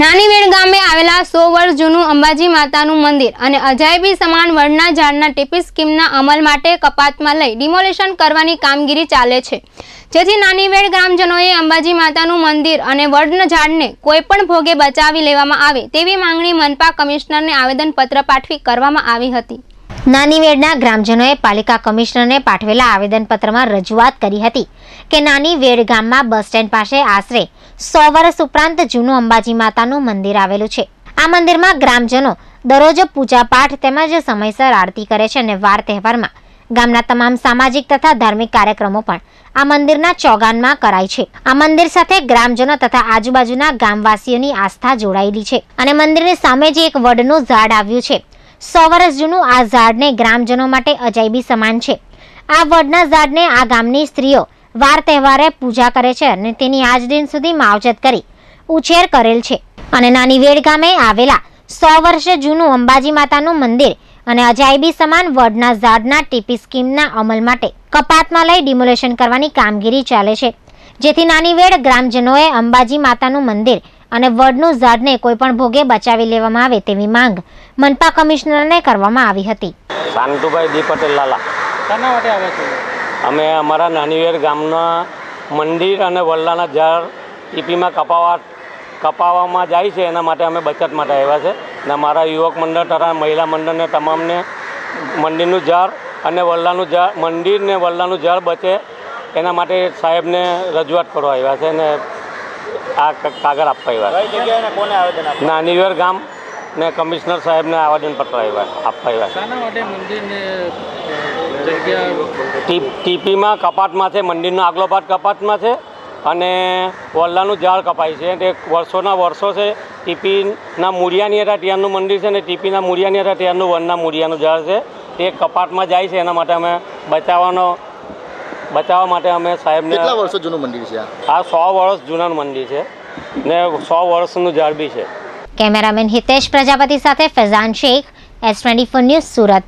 નાની વેડ ગામે આવેલા સો વર્ષ જૂનું અંબાજી માતાનું મંદિર અને અજાયબી સમાન વડના ઝાડના ટીપી સ્કીમના અમલ માટે કપાતમાં લઈ ડિમોલેશન કરવાની કામગીરી ચાલે છે. જેથી નાનીવેડ ગ્રામજનોએ અંબાજી માતાનું મંદિર અને વડના ઝાડને કોઈપણ ભોગે બચાવી લેવામાં આવે તેવી માંગણી મનપા કમિશનરને આવેદનપત્ર પાઠવી કરવામાં આવી હતી. નાની વેડના ગ્રામજનોએ પાલિકા કમિશનરને પાઠવેલા આવેદનપત્રમાં રજૂઆત કરી હતી કે નાની વેડ ગામમાં બસ સ્ટેન્ડ પાસે આશરે સો વર્ષ ઉપરાંત જૂનું અંબાજી માતાનું મંદિર આવેલું છે. આ મંદિરમાં ગ્રામજનો દરરોજ પૂજાપાઠ તેમજ સમયસર આરતી કરે છે અને વાર તહેવારમાં ગામના તમામ સામાજિક તથા ધાર્મિક કાર્યક્રમો પણ આ મંદિરના ચોગાનમાં કરાય છે. આ મંદિર સાથે ગ્રામજનો તથા આજુબાજુના ગામવાસીઓની આસ્થા જોડાયેલી છે અને મંદિરની સામે જે એક વડનું ઝાડ આવ્યું છે. સો વર્ષ જૂનું આ ઝાડને ગ્રામજનો માટે અજાયબી સમાન છે. આ વડના ઝાડને આ ગામની સ્ત્રીઓ વાર તહેવારે પૂજા કરે છે અને તેની આજ દિન સુધી માવજત કરી, ઉછેર કરેલ છે. અને નાની વેડ ગામે આવેલા સો વર્ષ જૂનું અંબાજી માતાનું મંદિર અને અજાયબી સમાન વડના ઝાડના ટીપી સ્કીમના અમલ માટે કપાતમાં લઈ ડિમોલેશન કરવાની કામગીરી ચાલે છે. જેથી નાની વેડ ગ્રામજનોએ અંબાજી માતાનું મંદિર અને વડનું ઝાડને કોઈપણ ભોગે બચાવી લેવામાં આવે તેવી માંગ મનપા કમિશનરને કરવામાં આવી હતી. શાંતુભાઈ દી પટેલ લાલા. શાના માટે આવે છે? અમે અમારા નાનીવેર ગામના મંદિર અને વલ્લાના ઝાડ ટીપીમાં કપાવા કપાવવામાં જાય છે એના માટે અમે બચત માટે આવ્યા છે. ને મારા યુવક મંડળ તથા મહિલા મંડળને તમામને મંદિરનું ઝાડ અને વલ્લાનું ઝાડ મંદિર ને વલ્લાનું ઝાડ બચે એના માટે સાહેબને રજૂઆત કરવા આવ્યા છે ને આ કાગળ આપવા આવ્યા ના જગ્યાએ ને કોને આવેદન છે નાનીવેર ગામ ને કમિશનર સાહેબને આવેદનપત્ર આવ્યા આપવા આવ્યા ટીપીમાં કપાટમાં છે મંદિરનો આગલો ભાગ કપાટમાં છે અને વલ્લાનું ઝાડ કપાય છે. તે વર્ષોના વર્ષો છે ટીપીના મૂળિયાની હતા ત્યારનું મંદિર છે ને ટીપીના મૂળિયાની હતા ત્યારનું વનના મૂળિયાનું ઝાડ છે. તે કપાટમાં જાય છે એના માટે અમે બચાવવાનો બચાવવા માટે અમે સાહેબને કેટલા વર્ષો જૂનું મંદિર છે આ? સો વર્ષ જૂનાનું મંદિર છે ને સો વર્ષનું ઝાડ બી છે. કેમેરામેન હિતેશ પ્રજાપતિ સાથે Faizan Shaikh S twenty news Surat.